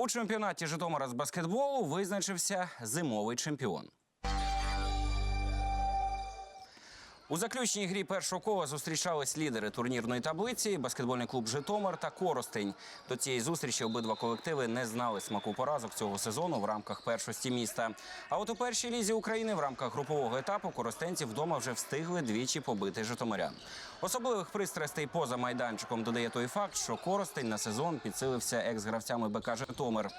У чемпіонаті Житомира з баскетболу визначився зимовий чемпіон. У заключній грі першого кола зустрічались лідери турнірної таблиці баскетбольний клуб Житомир та Коростень. До цієї зустрічі обидва колективи не знали смаку поразок цього сезону в рамках першості міста. А от у першій лізі України в рамках групового етапу коростенці вдома вже встигли двічі побити Житомирян. Особливих пристрастей поза майданчиком додає той факт, що Коростень на сезон підсилився екс-гравцями БК Житомир.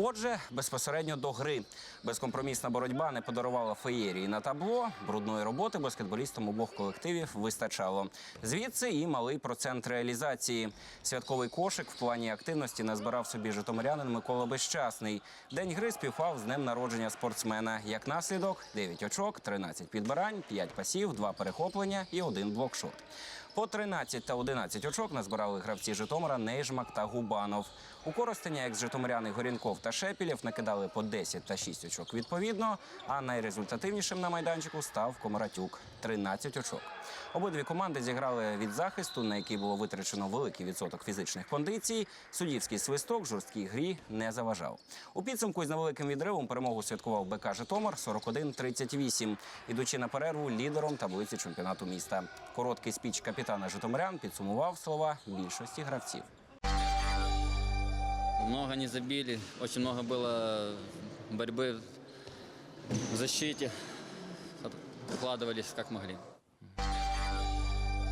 Отже, безпосередньо до гри безкомпромісна боротьба не подарувала феєрії на табло. Брудної роботи баскетболістам обох колективів вистачало. Звідси і малий процент реалізації. Святковий кошик в плані активності назбирав собі житомирянин Микола Безчасний. День гри співпав з днем народження спортсмена. Як наслідок, 9 очок, 13 підбирань, 5 пасів, 2 перехоплення і один блокшот. По 13 та 11 очок назбирали гравці Житомира Нейжмак та Губанов. У Коростеня екс-житомиряни Горінков та Шепілєв накидали по 10 та 6 очок відповідно, а найрезультативнішим на майданчику став Комаратюк – 13 очок. Обидві команди зіграли від захисту, на який було витрачено великий відсоток фізичних кондицій. Суддівський свисток жорсткій грі не заважав. У підсумку із невеликим відривом перемогу святкував БК Житомир 41-38, ідучи на перерву лідером таблиці чемпіонату міста. Короткий спіч капітана Житомирян підсумував слова більшості гравців. Много не забили, очень много было борьбы в защите. Вкладывались как могли.